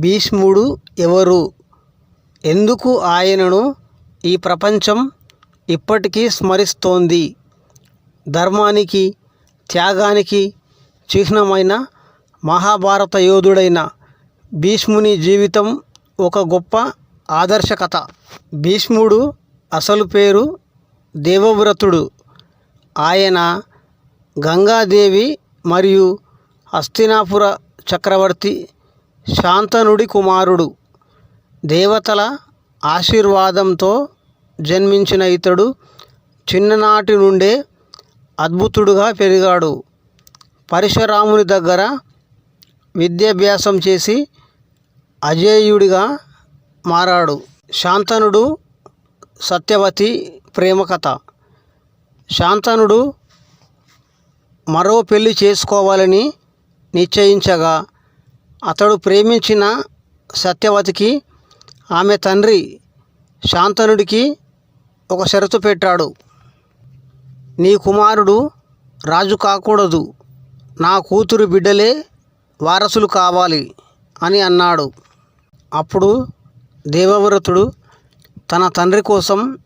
భీష్ముడు ఎవరు? ఎందుకు ఆయనను ఈ ప్రపంచం ఇప్పటికీ స్మరిస్తోంది? ధర్మానికి త్యాగానికి చిహ్నమైన మహాభారత యోధుడైన భీష్ముని జీవితం ఒక గొప్ప ఆదర్శ కథ భీష్ముడు అసలు పేరు దేవవ్రతుడు. ఆయన గంగాదేవి మరియు హస్తినాపుర చక్రవర్తి శాంతనుడి కుమారుడు. దేవతల ఆశీర్వాదంతో జన్మించిన ఇతడు చిన్ననాటి నుండే అద్భుతుడుగా పెరిగాడు. పరశురాముని దగ్గర విద్యాభ్యాసం చేసి అజేయుడిగా మారాడు. శాంతనుడు సత్యవతి ప్రేమ కథ. శాంతనుడు మరో పెళ్ళి చేసుకోవాలని నిశ్చయించగా అతడు ప్రేమించిన సత్యవతికి ఆమె తండ్రి శాంతనుడికి ఒక షరతు పెట్టాడు. నీ కుమారుడు రాజు కాకూడదు. నా కూతురు బిడ్డలే వారసులు కావాలి అని అన్నాడు. అప్పుడు దేవవ్రతుడు తన తండ్రి కోసం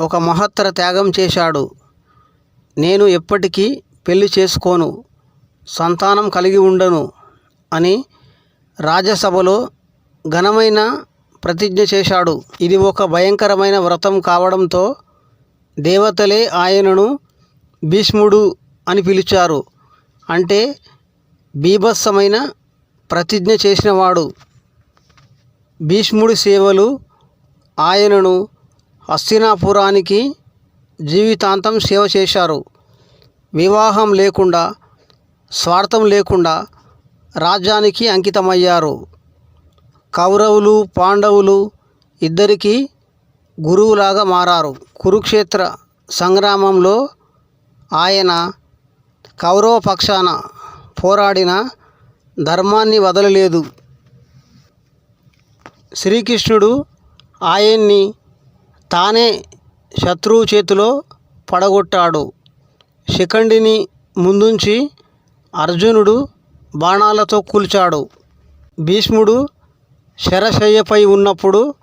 ఒక మహత్తర త్యాగం చేశాడు. నేను ఎప్పటికీ పెళ్ళి చేసుకోను సంతానం కలిగి ఉండను అని రాజ్యసభలో ఘనమైన ప్రతిజ్ఞ చేశాడు. ఇది ఒక భయంకరమైన వ్రతం కావడంతో దేవతలే ఆయనను భీష్ముడు అని పిలిచారు. అంటే బీభత్సమైన ప్రతిజ్ఞ చేసినవాడు. భీష్ముడి సేవలు ఆయనను హస్తినాపురానికి జీవితాంతం సేవ చేశారు. వివాహం లేకుండా స్వార్థం లేకుండా రాజ్యానికి అంకితమయ్యారు. కౌరవులు పాండవులు ఇద్దరికీ గురువులాగా మారారు. కురుక్షేత్ర సంగ్రామంలో ఆయన కౌరవ పక్షాన పోరాడిన ధర్మాన్ని వదలలేదు. శ్రీకృష్ణుడు ఆయన్ని తానే శత్రువు చేతిలో పడగొట్టాడు. శిఖండిని ముందుంచి అర్జునుడు బాణాలతో కూల్చాడు. భీష్ముడు శరశయ్యపై ఉన్నప్పుడు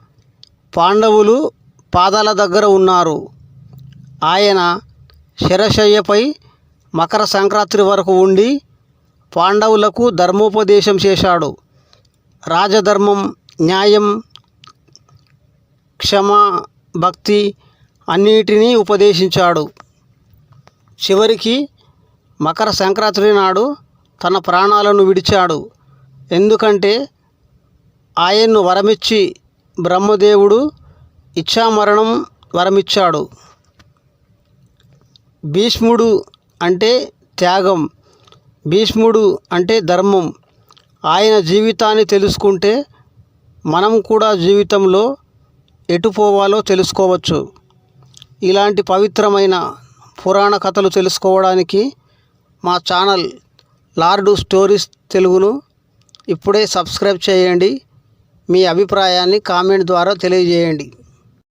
పాండవులు పాదాల దగ్గర ఉన్నారు. ఆయన శరశయ్యపై మకర సంక్రాంతి వరకు ఉండి పాండవులకు ధర్మోపదేశం చేశాడు. రాజధర్మం న్యాయం క్షమ భక్తి అన్నిటినీ ఉపదేశించాడు. చివరికి మకర సంక్రాంతి నాడు తన ప్రాణాలను విడిచాడు. ఎందుకంటే ఆయన్ను వరమిచ్చి బ్రహ్మదేవుడు ఇచ్ఛామరణం వరమిచ్చాడు. భీష్ముడు అంటే త్యాగం. భీష్ముడు అంటే ధర్మం. ఆయన జీవితాన్ని తెలుసుకుంటే మనం కూడా జీవితంలో ఎటు పోవాలో తెలుసుకోవచ్చు. ఇలాంటి పవిత్రమైన పురాణ కథలు తెలుసుకోవడానికి మా ఛానల్ లార్డు స్టోరీస్ తెలుగును ఇప్పుడే సబ్స్క్రైబ్ చేయండి. మీ అభిప్రాయాన్ని కామెంట్ ద్వారా తెలియజేయండి.